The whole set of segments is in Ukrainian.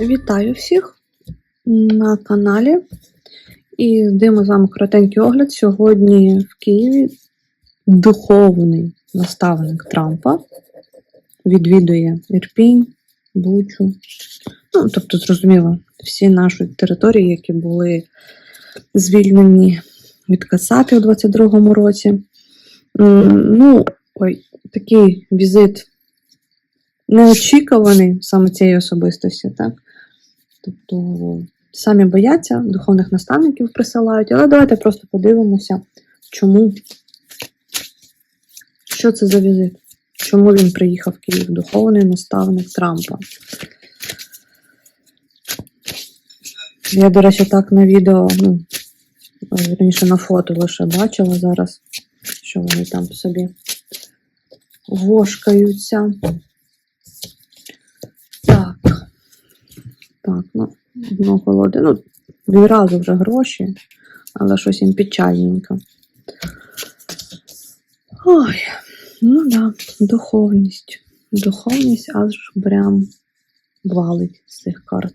Вітаю всіх на каналі. І здаємо з вами коротенький огляд. Сьогодні в Києві духовний наставник Трампа відвідує Ірпінь, Бучу. Ну, тобто, зрозуміло, всі наші території, які були звільнені від Касапі у 22-му році. Ну, ой, такий візит неочікуваний саме цієї особистості, так? Тобто самі бояться, духовних наставників присилають, але давайте просто подивимося, чому, що це за візит, чому він приїхав в Київ, духовний наставник Трампа. Я, до речі, так на відео, ну, раніше на фото лише бачила зараз, що вони там собі вошкаються. Так. Так, ну, дно холоде. Ну, відразу вже гроші, але щось їм печальненько. Ой, ну да, духовність. Духовність аж прям валить з цих карт.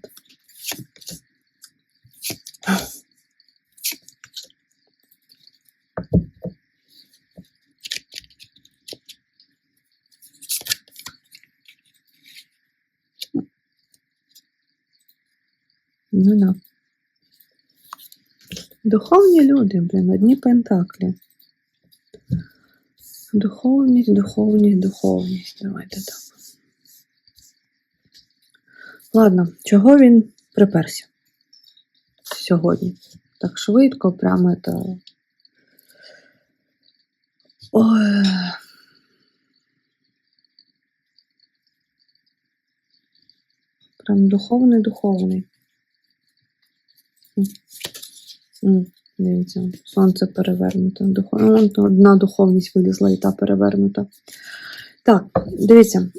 Ну да. Духовні люди, блін, одні пентаклі. Духовність, духовність, духовність. Давайте так. Ладно, чого він приперся сьогодні? Так швидко, прямо это. Ой. Прям духовний, духовний. М. М, Дивіться, сонце перевернуто. Ну, Одна духовність вилізла і та перевернута. Так, дивіться,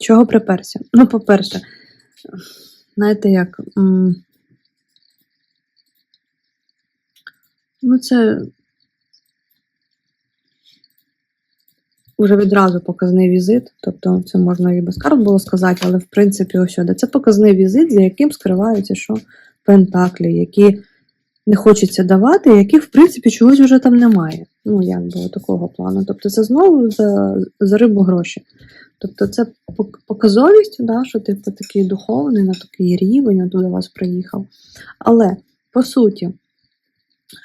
чого приперся? Ну, по-перше, знаєте як. Ну, це вже відразу показний візит, тобто це можна і без карт було сказати, але в принципі ось сюди. Це показний візит, за яким скриваються що пентаклі, які не хочеться давати, яких, в принципі, чогось вже там немає. Ну, якби такого плану. Тобто це знову за, за рибу гроші. Тобто це показовість, да, що типу такий духовний, на такий рівень, а до вас приїхав. Але по суті,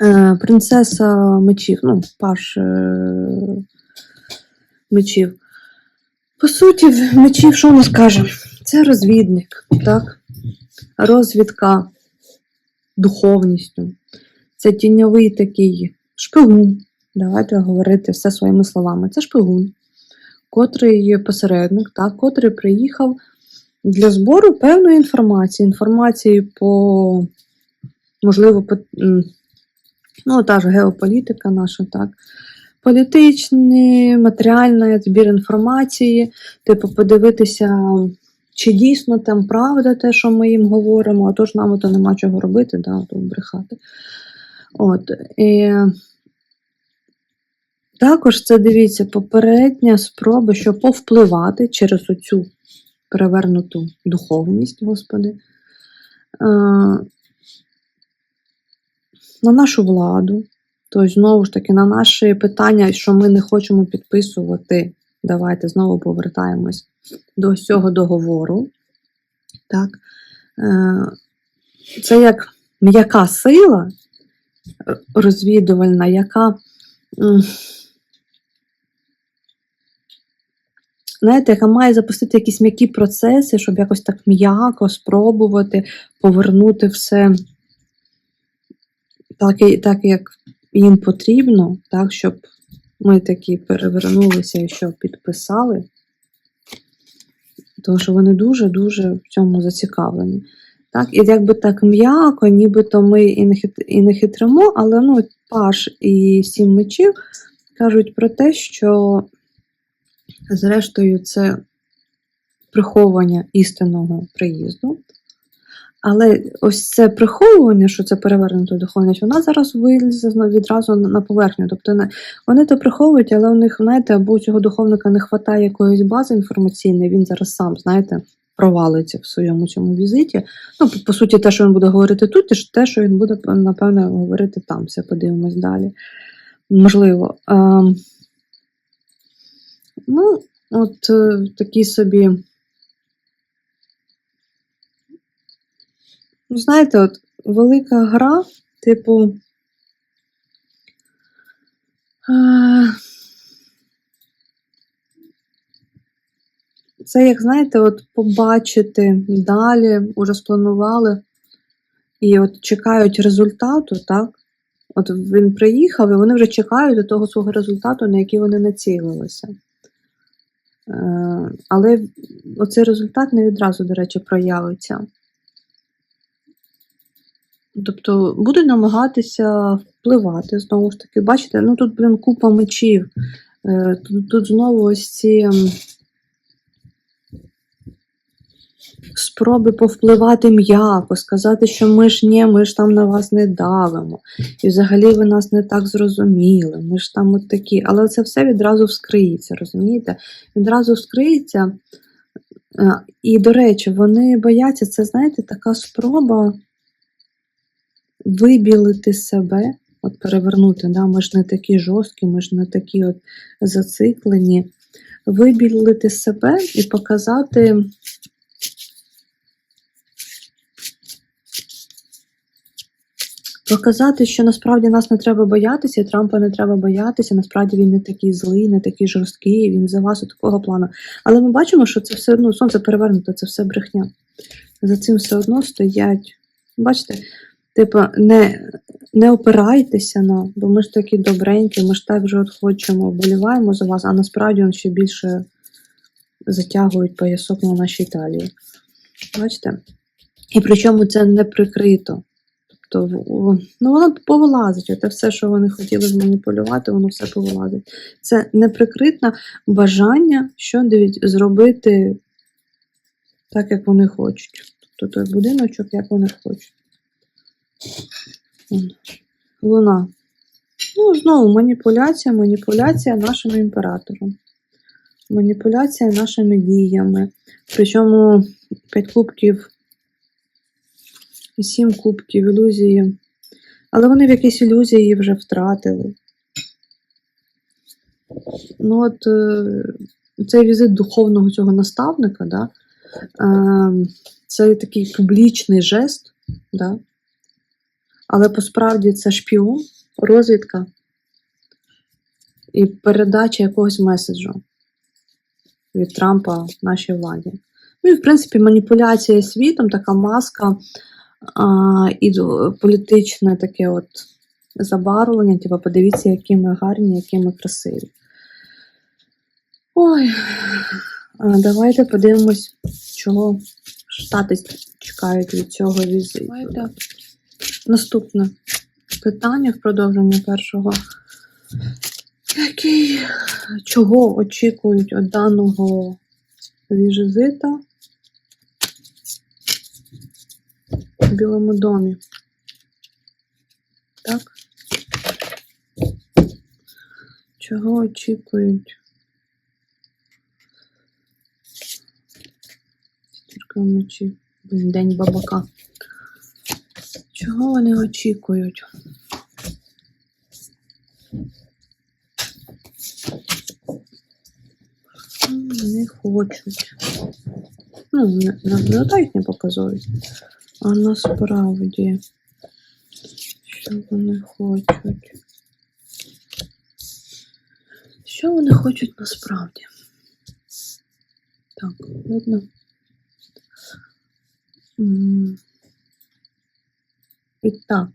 е, принцеса мечів, ну, паш е, мечів. По суті, мечів, що ми скажемо? Це розвідник, так? Розвідка духовністю. Це тіньовий такий шпигун. Давайте говорити все своїми словами. Це шпигун, котрий посередник, так, котрий приїхав для збору певної інформації. Інформації по, можливо, по, ну, та ж геополітика наша, так. Політичний, матеріальний збір інформації, типу, подивитися, чи дійсно там правда те, що ми їм говоримо, а то ж нам то нема чого робити, да, то брехати. От. І... Також це дивіться попередня спроба, що повпливати через оцю перевернуту духовність, Господи, е, на нашу владу. Тобто, знову ж таки, на наші питання, що ми не хочемо підписувати, давайте знову повертаємось до цього договору. Так? Е, Це як м'яка сила розвідувальна, яка, знаєте, яка має запустити якісь м'які процеси, щоб якось так м'яко спробувати повернути все так, так як їм потрібно, так, щоб ми такі перевернулися і що підписали. Тому що вони дуже-дуже в цьому зацікавлені. Так, і якби так м'яко, нібито ми і не, хит, і не хитримо, але ну, Паш і сім мечів кажуть про те, що зрештою це приховування істинного приїзду. Але ось це приховування, що це перевернута духовність, вона зараз вилізе відразу на поверхню. Тобто вони то приховують, але у них, знаєте, або у цього духовника не вистачає якоїсь бази інформаційної, він зараз сам, знаєте, провалиться в своєму цьому візиті. Ну, по, по суті, те, що він буде говорити тут, і те, що він буде, напевно, говорити там. Все подивимось далі. Можливо. Ем, ну, от е, такі собі. Ну, знаєте, от велика гра, типу. Е, Це, як знаєте, от побачити далі, уже спланували, і от чекають результату, так? От він приїхав, і вони вже чекають до того свого результату, на який вони націлилися. Е, Але оцей результат не відразу, до речі, проявиться. Тобто будуть намагатися впливати знову ж таки. Бачите, ну тут, блін, купа мечів. Е, Тут, тут знову ось ці спроби повпливати м'яко, сказати, що ми ж ні, ми ж там на вас не давимо. І взагалі ви нас не так зрозуміли. Ми ж там от такі. Але це все відразу вскриється, розумієте? Відразу вскриється. Е, І, до речі, вони бояться, це, знаєте, така спроба вибілити себе, от перевернути, да? ми ж не такі жорсткі, ми ж не такі от зациклені. Вибілити себе і показати. Показати, що насправді нас не треба боятися, і Трампа не треба боятися. Насправді він не такий злий, не такий жорсткий, він за вас у такого плану. Але ми бачимо, що це все одно сонце перевернуто, це все брехня. За цим все одно стоять. Бачите, типу, не, не опирайтеся на, бо ми ж такі добренькі, ми ж так же от хочемо, вболіваємо за вас, а насправді він ще більше затягують поясок на нашій талії. Бачите? І причому це не прикрито. Тобто, ну воно повилазить. Оте все, що вони хотіли зманіпулювати, воно все повилазить. Це неприкритне бажання, що дивіть, зробити так, як вони хочуть. Тобто той будиночок, як вони хочуть. Луна. Ну, знову маніпуляція, маніпуляція нашим імператором. Маніпуляція нашими діями. Причому 5 кубків 7 кубків ілюзії. Але вони в якісь ілюзії вже втратили. Ну, от е, цей візит духовного цього наставника, да, е, це такий публічний жест, да, але посправді це шпіон, розвідка і передача якогось меседжу від Трампа нашій владі. Ну і, в принципі, маніпуляція світом, така маска а, і політичне таке от забарвлення, типу, подивіться, які ми гарні, які ми красиві. Ой, давайте подивимось, чого Штати чекають від цього візиту. Наступне питання в продовження першого. Який, чого очікують від даного візита в Білому домі? Так? Чого очікують? Тільки вночі. День бабака. Чого вони очікують? Не хочуть. Ну, не не показують. А насправді, що вони хочуть? Що вони хочуть насправді? Так, видно. І так.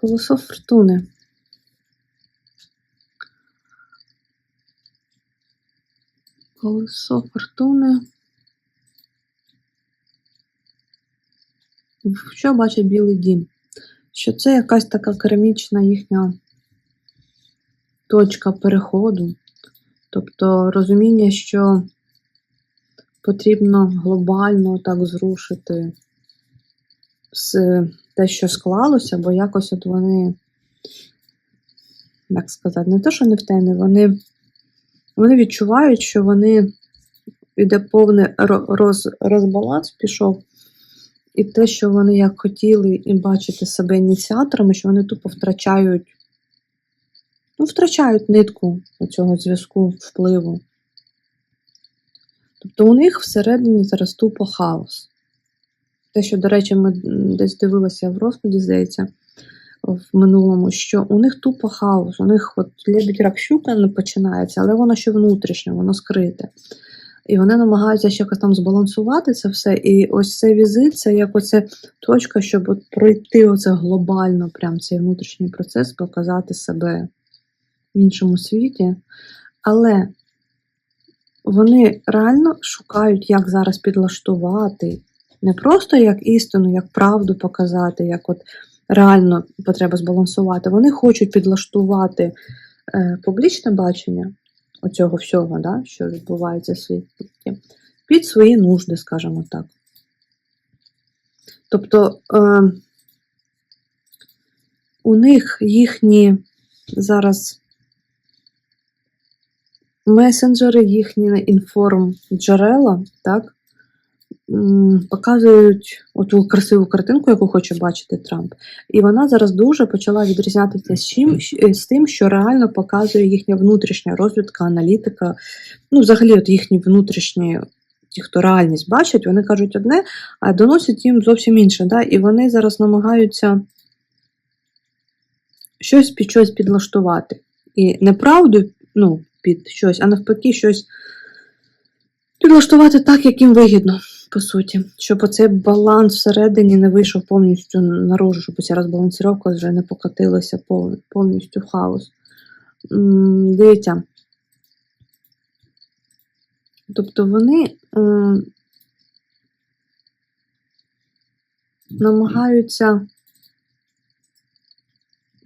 Колесо фортуни. Колесо фортуни. Що бачить білий дім? Що це якась така керамічна їхня точка переходу. Тобто розуміння, що потрібно глобально так зрушити з те, що склалося, бо якось от вони, як сказати, не те, що не в темі, вони, вони відчувають, що вони йде повний ро- роз, розбаланс пішов. І те, що вони як хотіли і бачити себе ініціаторами, що вони тупо втрачають, ну, втрачають нитку цього зв'язку, впливу. Тобто у них всередині зараз тупо хаос. Те, що, до речі, ми десь дивилися в розкладі, здається, в минулому, що у них тупо хаос, у них от лебідь рак щука не починається, але воно ще внутрішнє, воно скрите. І вони намагаються ще якось там збалансувати це все. І ось цей візит це як оце точка, щоб от пройти оце глобально, прям цей внутрішній процес, показати себе в іншому світі. Але вони реально шукають, як зараз підлаштувати, не просто як істину, як правду показати, як от реально потреба збалансувати. Вони хочуть підлаштувати е, публічне бачення оцього всього, да, що відбувається в світі, під свої нужди, скажімо так. Тобто е, у них їхні зараз месенджери, їхні інформ-джерела, так, м, показують оту красиву картинку, яку хоче бачити Трамп. І вона зараз дуже почала відрізнятися з, чим, з тим, що реально показує їхня внутрішня розвідка, аналітика, ну, взагалі, от їхні внутрішні. Ті, хто реальність бачать, вони кажуть одне, а доносять їм зовсім інше. Да? І вони зараз намагаються щось під щось підлаштувати. І неправду ну, під щось, а навпаки, щось підлаштувати так, як їм вигідно, по суті. Щоб оцей баланс всередині не вийшов повністю наружу, щоб ця розбалансировка вже не покотилася повністю в хаос. Дивіться. Тобто вони намагаються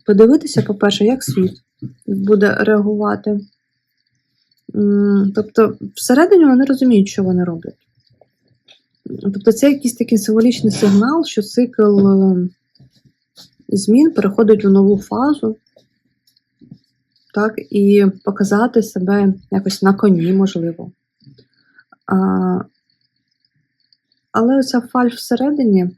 подивитися, по-перше, як світ буде реагувати. Тобто, всередині вони розуміють, що вони роблять. Тобто, це якийсь такий символічний сигнал, що цикл е, змін переходить у нову фазу, так, і показати себе якось на коні, можливо. А, але оця фальш всередині,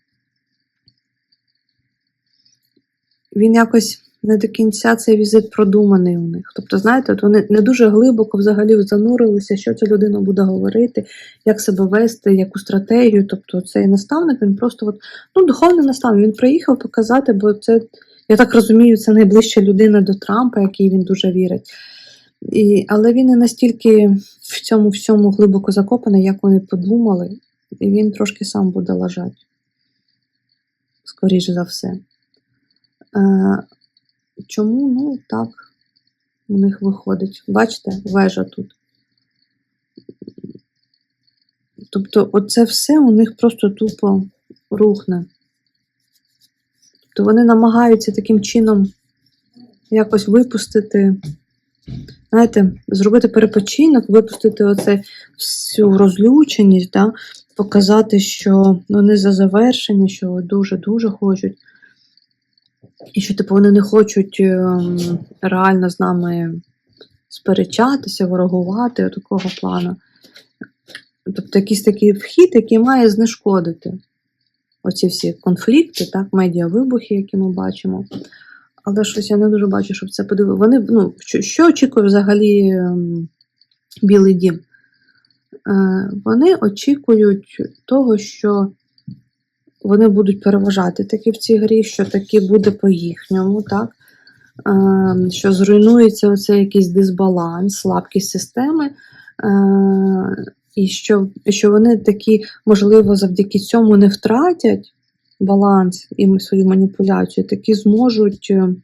він якось не до кінця цей візит продуманий у них. Тобто, знаєте, от вони не дуже глибоко взагалі занурилися, що ця людина буде говорити, як себе вести, яку стратегію. Тобто, цей наставник він просто от, ну, духовний наставник. Він приїхав показати, бо це, я так розумію, це найближча людина до Трампа, який він дуже вірить. І, але він не настільки в цьому всьому глибоко закопаний, як вони подумали, і він трошки сам буде лежати. Скоріше за все. Чому? Ну, так, у них виходить. Бачите, вежа тут. Тобто, оце все у них просто тупо рухне. Тобто вони намагаються таким чином якось випустити, знаєте, зробити перепочинок, випустити оце всю розлюченість, да? показати, що вони за завершення, що дуже-дуже хочуть. І що, типу, вони не хочуть ем, реально з нами сперечатися, ворогувати такого плану. Тобто якийсь такий вхід, який має знешкодити оці всі конфлікти, так, медіавибухи, які ми бачимо. Але щось я не дуже бачу, щоб це подивили. Вони, ну, що, що очікує взагалі ем, Білий Дім? Е, вони очікують того, що вони будуть переважати таки в цій грі, що таки буде по-їхньому, так? Е, що зруйнується оцей якийсь дисбаланс, слабкість системи. Е, і що, що вони такі, можливо, завдяки цьому не втратять баланс і свою маніпуляцію, такі зможуть е,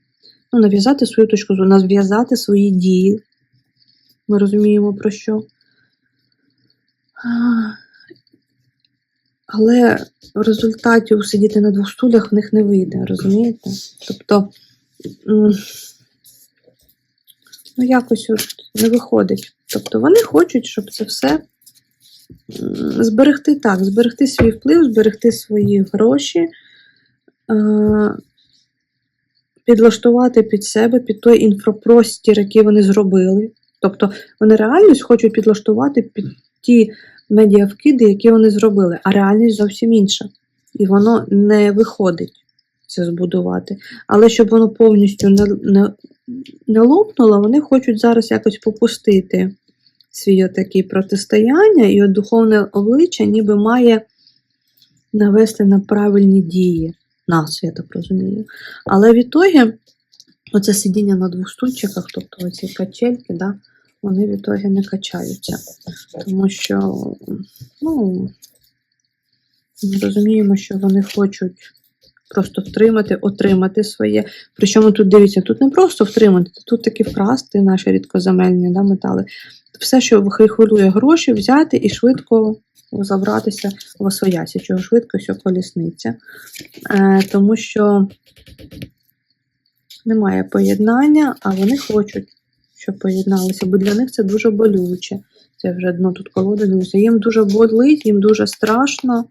ну, нав'язати свою точку зору, нав'язати свої дії. Ми розуміємо про що. Але в результаті усидіти на двох стулях в них не вийде, розумієте? Тобто, ну, якось от не виходить. Тобто вони хочуть, щоб це все зберегти так, зберегти свій вплив, зберегти свої гроші, підлаштувати під себе, під той інфопростір, який вони зробили. Тобто вони реальність хочуть підлаштувати під ті медіавкиди, які вони зробили, а реальність зовсім інша. І воно не виходить це збудувати. Але щоб воно повністю не, не, не лопнуло, вони хочуть зараз якось попустити свій такі протистояння, і от духовне обличчя ніби має навести на правильні дії нас, я так розумію. Але в ітогі, оце сидіння на двох стульчиках, тобто оці качельки, да, вони в ітогі не качаються. Тому що, ну, ми розуміємо, що вони хочуть просто втримати, отримати своє. Причому тут дивіться, тут не просто втримати, тут таки вкрасти наші рідкоземельні да, метали. Все, що хвилює гроші, взяти і швидко забратися в освоясі, чого швидко, що колісниця. Е, тому що немає поєднання, а вони хочуть, щоб поєдналися, бо для них це дуже болюче. Це вже дно тут колоди дивлюся. Їм дуже болить, їм дуже страшно.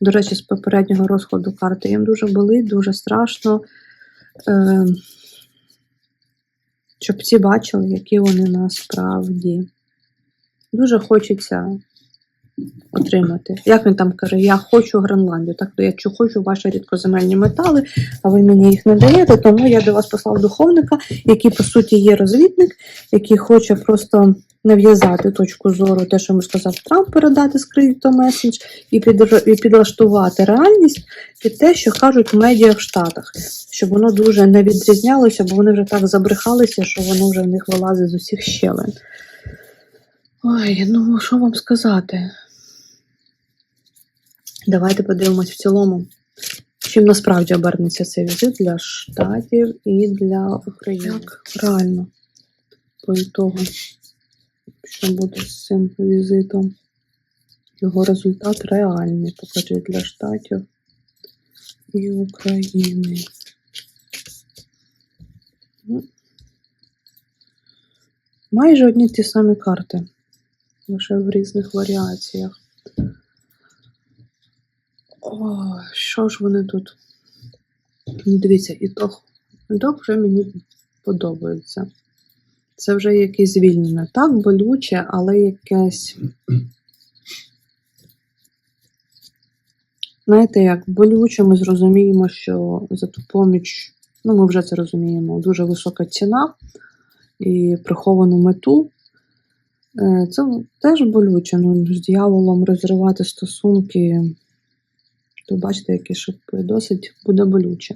До речі, з попереднього розкладу карти їм дуже болить, дуже страшно. Е, щоб всі бачили, які вони насправді. Дуже хочеться отримати. Як він там каже, я хочу Гренландію, так то я чу- хочу ваші рідкоземельні метали, а ви мені їх не даєте, тому я до вас послав духовника, який, по суті, є розвідник, який хоче просто нав'язати точку зору, те, що йому сказав Трамп, передати з меседж і, і підлаштувати реальність під те, що кажуть медіа в Штатах, щоб воно дуже не відрізнялося, бо вони вже так забрехалися, що воно вже в них вилазить з усіх щелин. Ой, ну що вам сказати? Давайте подивимось в цілому, чим насправді обернеться цей візит для Штатів і для України. Як реально, по ітогу, що буде з цим візитом? Його результат реальний, покажіть для Штатів і України. Ну, Майже одні ті самі карти, лише в різних варіаціях. О, що ж вони тут? Ну, Дивіться, ітог. Ітог вже мені подобається. Це вже якесь звільнене. Так, болюче, але якесь. Знаєте, як болюче, ми зрозуміємо, що за ту поміч, ну ми вже це розуміємо, дуже висока ціна і приховану мету. Е, Це теж болюче. Ну, з дьяволом розривати стосунки, то бачите, які шипи, досить буде болюче.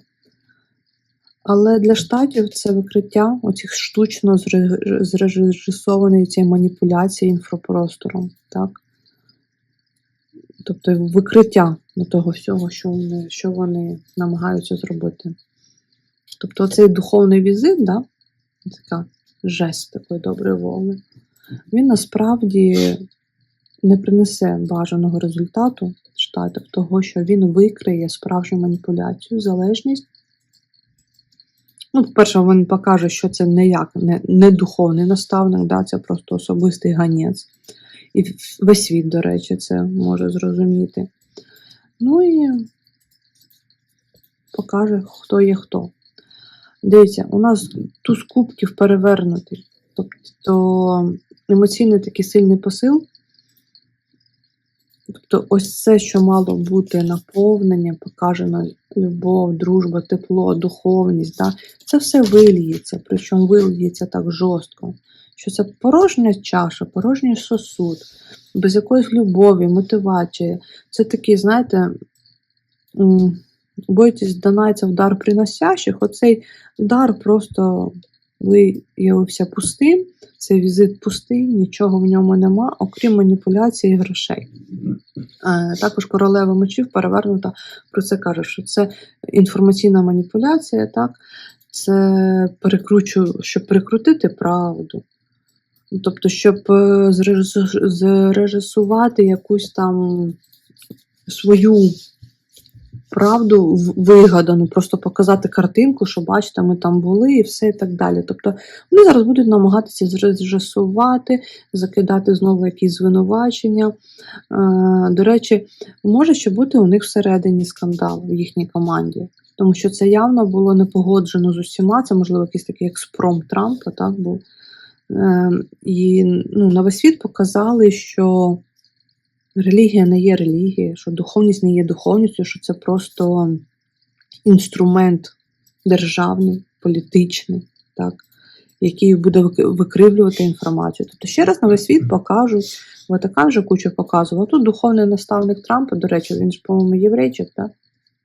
Але для штатів це викриття оцих штучно зре- зрежисованої цієї маніпуляції інфопростором. Так? Тобто викриття до того всього, що вони, що вони намагаються зробити. Тобто цей духовний візит, да? така жесть такої доброї воли, він насправді не принесе бажаного результату штатів, того, що він викриє справжню маніпуляцію, залежність. Ну, по-перше, він покаже, що це ніяк не, не духовний наставник, да, це просто особистий ганець. І весь світ, до речі, це може зрозуміти. Ну і покаже, хто є хто. Дивіться, у нас туз кубків перевернутий. Тобто емоційний такий сильний посил. Тобто, ось це, що мало бути наповнення, показано любов, дружба, тепло, духовність, да? це все вильється, причому вильється так жорстко. Що це порожня чаша, порожній сосуд, без якоїсь любові, мотивації. Це такий, знаєте, бойтесь донайця вдар приносящих. Оцей дар просто виявився пустим, цей візит пустий, нічого в ньому нема, окрім маніпуляції грошей. Також королева мечів перевернута про це каже, що це інформаційна маніпуляція, так? Це перекручу, щоб перекрутити правду. Тобто, щоб е, зрежисувати якусь там свою правду вигадану, просто показати картинку, що бачите, ми там були і все і так далі. Тобто вони зараз будуть намагатися зрежисувати, закидати знову якісь звинувачення. Е, До речі, може ще бути у них всередині скандал в їхній команді. Тому що це явно було не погоджено з усіма. Це, можливо, якийсь такий експром Трампа, так був. Е, і ну, на весь світ показали, що релігія не є релігією, що духовність не є духовністю, що це просто інструмент державний, політичний, так, який буде викривлювати інформацію. Тобто ще раз на весь світ покажуть, Ватикан вже кучу показував. Тут духовний наставник Трампа, до речі, він ж, по-моєму, єврейчик, так?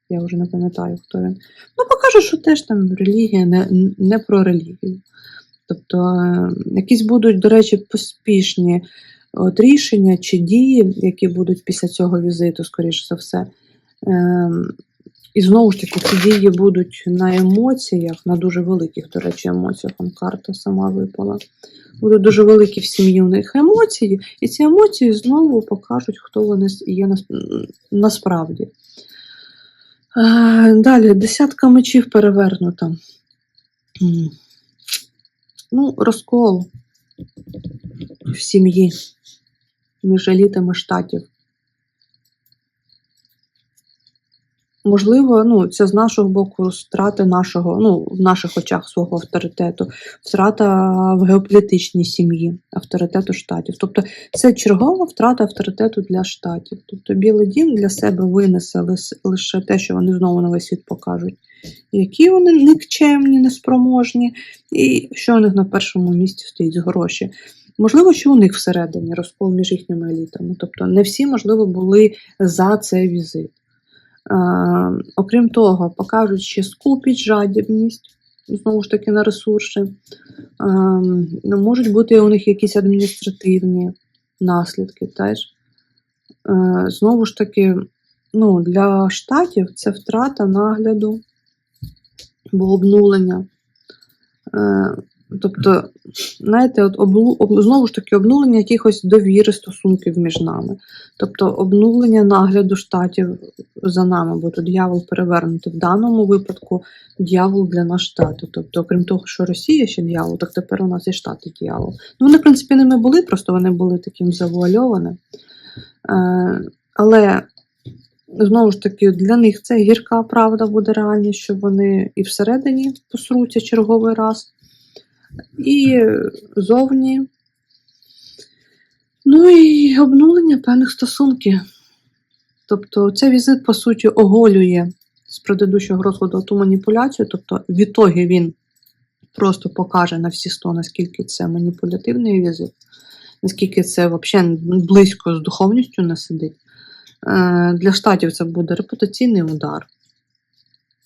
Я вже не пам'ятаю, хто він. Ну, покаже, що теж там релігія не, не про релігію. Тобто, е, якісь будуть, до речі, поспішні от рішення чи дії, які будуть після цього візиту, скоріш за все. Ем, і знову ж таки, ці дії будуть на емоціях, на дуже великих, до речі, емоціях. Там карта сама випала. Будуть дуже великі в сім'ї у них емоції, і ці емоції знову покажуть, хто вони є насправді. Е, Далі, десятка мечів перевернута. Ну, розкол в сім'ї між елітами штатів. Можливо, ну, це з нашого боку страти нашого, ну, в наших очах свого авторитету, втрата в геополітичній сім'ї, авторитету штатів. Тобто це чергова втрата авторитету для штатів. Тобто Білий дім для себе винесе лише те, що вони знову на весь світ покажуть. Які вони никчемні, неспроможні, і що у них на першому місці стоїть гроші. Можливо, що у них всередині розкол між їхніми елітами. Тобто не всі, можливо, були за цей візит. Е, окрім того, покажуть ще скупість, жадібність, знову ж таки, на ресурси. Е, ну, можуть бути у них якісь адміністративні наслідки теж. Е, знову ж таки, ну, для штатів це втрата нагляду або обнулення. Тобто, знаєте, от облу, об, знову ж таки, обнулення якихось довіри стосунків між нами. Тобто обнулення нагляду штатів за нами, бо тут дьявол перевернутий. В даному випадку дьявол для нас штати. Тобто, окрім того, що Росія ще дьявол, так тепер у нас і штати дьявол. Ну, вони, в принципі, ними були, просто вони були таким завуальовані. Е, але знову ж таки, для них це гірка правда буде реальність, що вони і всередині посруться черговий раз, і зовні. Ну і обнулення певних стосунків. Тобто цей візит, по суті, оголює з предыдущого розкладу ту маніпуляцію, тобто в ітогі він просто покаже на всі сто, наскільки це маніпулятивний візит, наскільки це взагалі близько з духовністю не сидить. Е, Для штатів це буде репутаційний удар.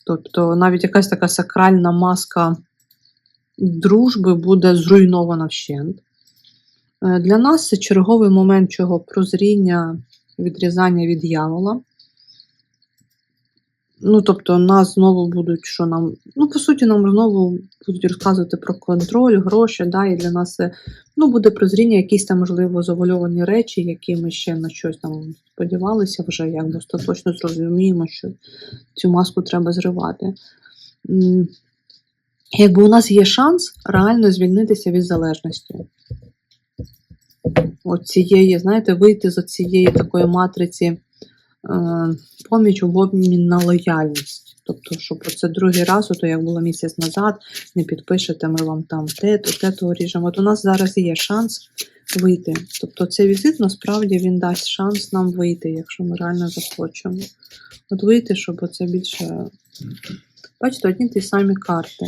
Тобто навіть якась така сакральна маска дружби буде зруйнована вщент. Е, Для нас це черговий момент чого прозріння, відрізання від дьявола. Ну, тобто, нас знову будуть, що нам. Ну, по суті, нам знову будуть розказувати про контроль, гроші, да, і для нас це ну, буде прозріння, якісь там, можливо, завольовані речі, які ми ще на щось там сподівалися, вже якби остаточно зрозуміємо, що цю маску треба зривати. Якби у нас є шанс реально звільнитися від залежності. От цієї, знаєте, вийти з цієї такої матриці е, поміч в обмін на лояльність. Тобто, щоб це другий раз, ото як було місяць назад, не підпишете, ми вам там те, то те, то ріжемо. От у нас зараз є шанс вийти. Тобто цей візит насправді він дасть шанс нам вийти, якщо ми реально захочемо. От вийти, щоб оце більше. Бачите, одні ті самі карти.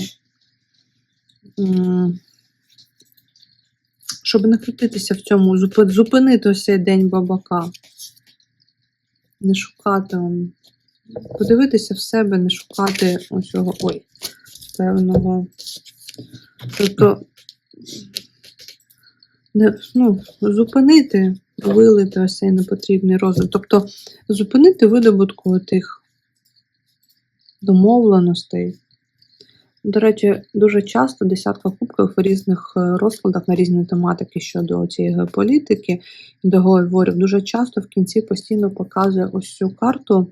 Щоб не крутитися в цьому, зупинити ось цей день бабака. Не шукати. Подивитися в себе, не шукати ось цього ой, певного. Тобто, не, ну, зупинити, вилити ось цей непотрібний розвиток. Тобто зупинити видобутку тих домовленостей. До речі, дуже часто десятка кубків в різних е, розкладах на різні тематики щодо цієї геополітики, договорів, дуже часто в кінці постійно показує ось цю карту,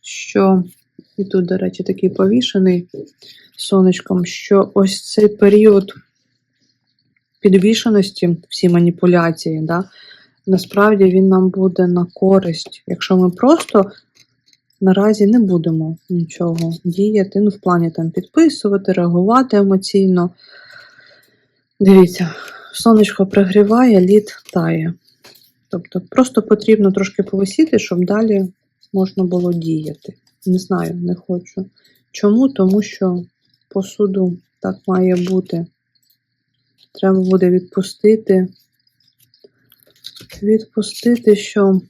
що і тут, до речі, такий повішений сонечком, що ось цей період підвішеності, всі маніпуляції, да, насправді він нам буде на користь, якщо ми просто наразі не будемо нічого діяти, ну, в плані там підписувати, реагувати емоційно. Дивіться, сонечко пригріває, лід тає. Тобто просто потрібно трошки повисіти, щоб далі можна було діяти. Не знаю, не хочу. Чому? Тому що по суду так має бути. Треба буде відпустити. Відпустити, що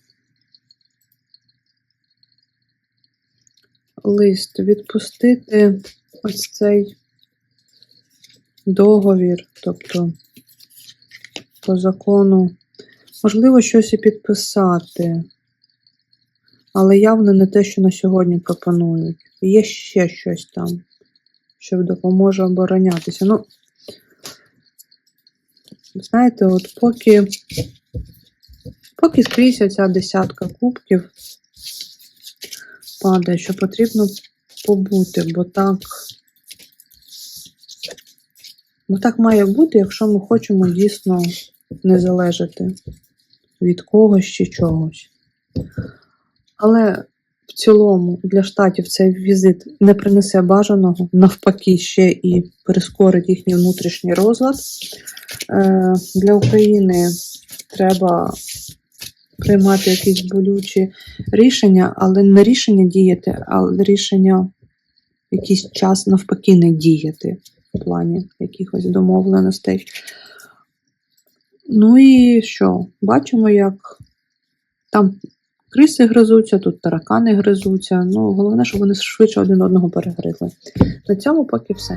лист, відпустити ось цей договір, тобто по закону. Можливо, щось і підписати, але явно не те, що на сьогодні пропонують. Є ще щось там, що допоможе оборонятися. Ну, знаєте, от поки, поки скрізь оця десятка кубків падає, що потрібно побути, бо так. Бо так має бути, якщо ми хочемо дійсно не залежати від когось чи чогось. Але в цілому для штатів цей візит не принесе бажаного, навпаки, ще і прискорить їхній внутрішній розлад. Е, Для України треба приймати якісь болючі рішення, але не рішення діяти, а рішення якийсь час навпаки не діяти в плані якихось домовленостей. Ну і що? Бачимо, як там криси гризуться, тут таракани гризуться. Ну, головне, щоб вони швидше один одного перегризли. На цьому поки все.